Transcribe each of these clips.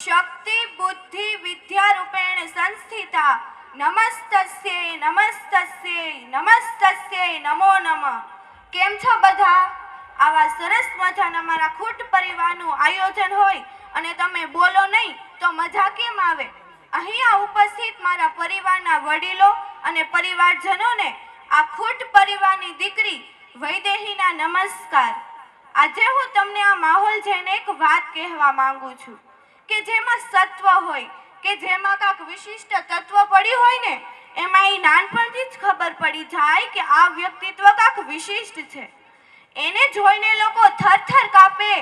શક્તિ, બુદ્ધિ, વિદ્યા રૂપેણ સંસ્થિતા. નમસ્તસ્યે નમસ્તસ્યે નમસ્તસ્યે, નમો નમઃ. કેમ છો બધા? આવા સરસ મજાના મારા ખૂટ પરિવારનું આયોજન હોય અને તમે બોલો નહીં, તો મજા કેમ આવે? અહીંયા ઉપસ્થિત મારા પરિવારના વડીલો અને પરિવારજનોને આ ખૂટ પરિવારની દીકરી વૈદેહીના નમસ્કાર. આજે હું તમને આ માહોલ જઈને એક વાત કહેવા માંગુ છું. કે જેમાં સત્વ હોય, કે જેમાં કાંક વિશિષ્ટ તત્વ પડ્યું હોય ને, એમાં એ નાનપણથી જ ખબર પડી જાય કે આ વ્યક્તિત્વ કાંક વિશિષ્ટ છે. એને જોઈને લોકો થરથર કાપે,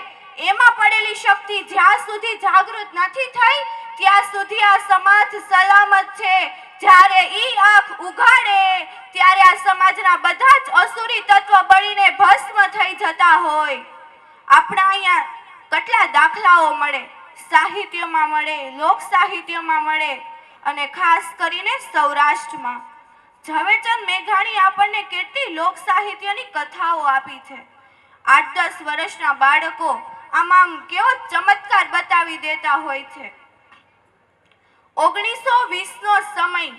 એમાં પડેલી શક્તિ જ્યાં સુધી જાગૃત નથી થઈ, ત્યાં સુધી આ સમાજ સલામત છે. જ્યારે ઈ આંખ ઉઘાડે, ત્યારે આ સમાજના બધા જ અસુરી તત્વ બળીને ભસ્મ થઈ જતા હોય. આપણા અહીંયા કેટલા દાખલાઓ મળે. સાહિત્યમાં મળે, લોક સાહિત્યમાં મળે અને ખાસ કરીને સૌરાષ્ટ્રમાં. ઝવેરચંદ મેઘાણી આપણને કેટલી લોક સાહિત્યની કથાઓ આપી છે. આઠ દસ વર્ષના બાળકો આમાં કેવો ચમત્કાર બતાવી દેતા હોય છે. ઓગણીસો વીસનો સમય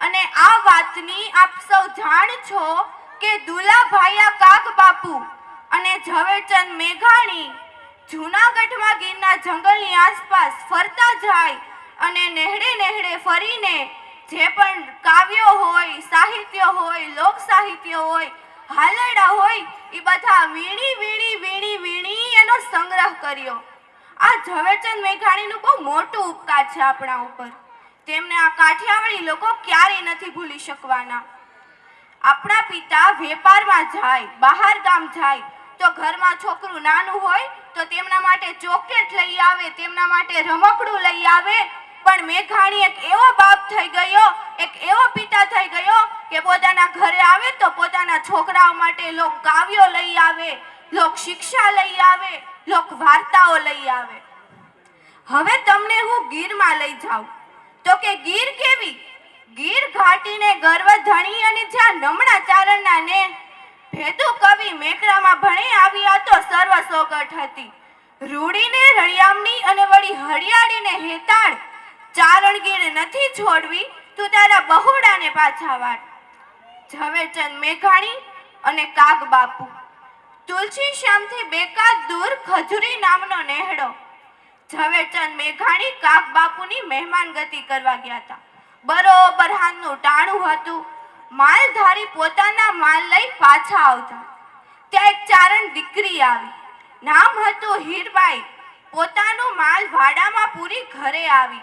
અને આ વાતની આપ સૌ જાણ છો કે દુલાભાયા કાક બાપુ અને ઝવેરચંદ મેઘાણી જૂનાગઢમાં ગીરના જંગલની આસપાસ ફરતા જાય અને નેહડે નેહડે ફરીને જે પણ કાવ્યો હોય, સાહિત્ય હોય, લોક સાહિત્ય હોય, હાલરડા હોય, એ બધા વીણી વીણી વીણી વીણી એનો સંગ્રહ કર્યો. આ ઝવેરચંદ મેઘાણીનું બહુ મોટું ઉપકાર છે આપણા ઉપર. તેમને આ કાઠિયાવાડી લોકો ક્યારેય નથી ભૂલી શકવાના. આપણા પિતા વેપારમાં જાય, બહાર ગામ જાય તો ઘરમાં છોકરું નાનું હોય તો તેમના માટે ચોકલેટ લઈ આવે, તેમના માટે રમકડું લઈ આવે. પણ મેઘાણી એક એવો બાપ થઈ ગયો, એક એવો પિતા થઈ ગયો કે પોતાના ઘરે આવે તો પોતાના છોકરાઓ માટે લોક કાવ્યો લઈ આવે, લોક શિક્ષા લઈ આવે, લોક વાર્તાઓ લઈ આવે. હવે તમને હું ગીરમાં લઈ જાઉં. તો કે ગીર કેવી? ગીર ઘાટીને ગર્વ ધણી અને જ્યાં નમણા ચારણના ને ભેદુ કવિ મેકરામાં ભણી આવ્યા તો સર્વ સોગઠ હતી. રૂડીને રળિયામણી અને વળી હરિયાળીને હેતાળ ચારણગીર નથી છોડવી, તું તારા બહુડાને પાછા વાળ. ઝવેરચંદ મેઘાણી અને કાગ બાપુ. તુલસી શ્યામથી બેકાદ દૂર ખજુરી નામનો નેહડો. ઝવેરચંદ મેઘાણી કાગ બાપુની મહેમાન ગતિ કરવા ગયા હતા. બરોબર હાથનું ટાણું હતું. માલધારી પોતાના માલ લઈ પાછા આવતા. ત્યાં એક ચારણ દીકરી આવી. નામ હતું હીરબાઈ. પોતાનો માલ વાડામાં પૂરી ઘરે આવી.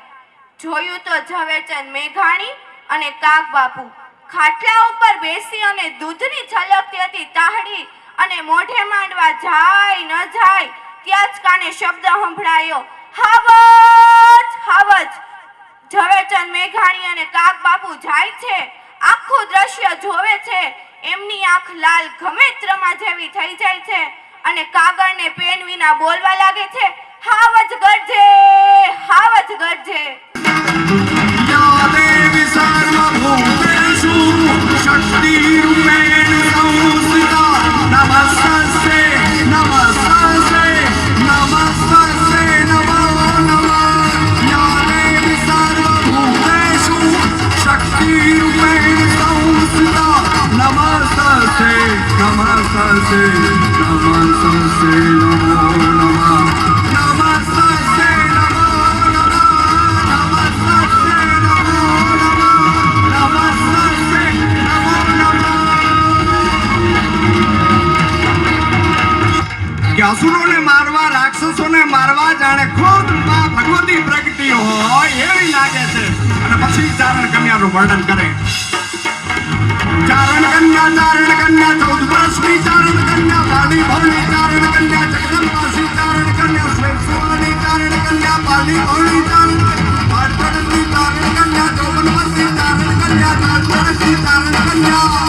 જોયું તો ઝવેરચંદ મેઘાણી અને કાગ બાપુ. ખાટલા ઉપર બેસી અને દૂધની છલકતી હતી તાહડી અને મોઢે માંડવા જાય ન જાય ત્યાં જ કાને શબ્દ સંભળાયો, હાવજ હાવજ. ઝવેરચંદ મેઘાણી અને કાગ બાપુ જાય છે. આખું દ્રશ્ય જોવે છે. એમની આંખ લાલ ઘમેત્રમાં જેવી થઈ જાય છે અને કાગળને પેન વિના બોલવા લાગે છે. હાવજ ગરજે હાવજ ગરજે. સંસે મારવા, રાક્ષસોને મારવા જાણે ખુદમાં ભગવતી હોય એવી લાગે છે. અને પછી ચારણ કન્યાનું વર્ણન કરે. ચારણ કન્યા ચારણ કન્યા ચૌદ વર્ષની ચારણ કન્યા પાલી ભવની ચારણ કન્યા જગદંબાસી ચારણ કન્યા શ્વેતસુવર્ણી ચારણ કન્યા પાલી ભવની ચારણ પાટણની ચારણ કન્યા ચૌવન વર્ષની ચારણ કન્યા ચાર વર્ષની કન્યા કન્યા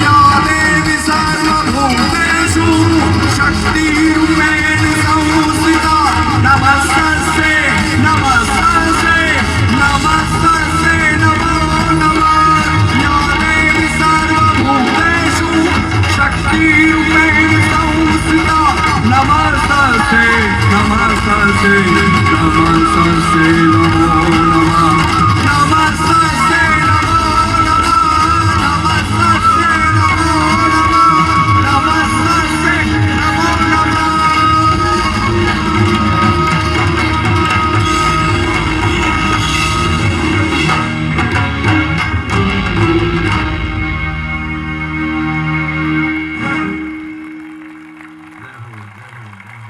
या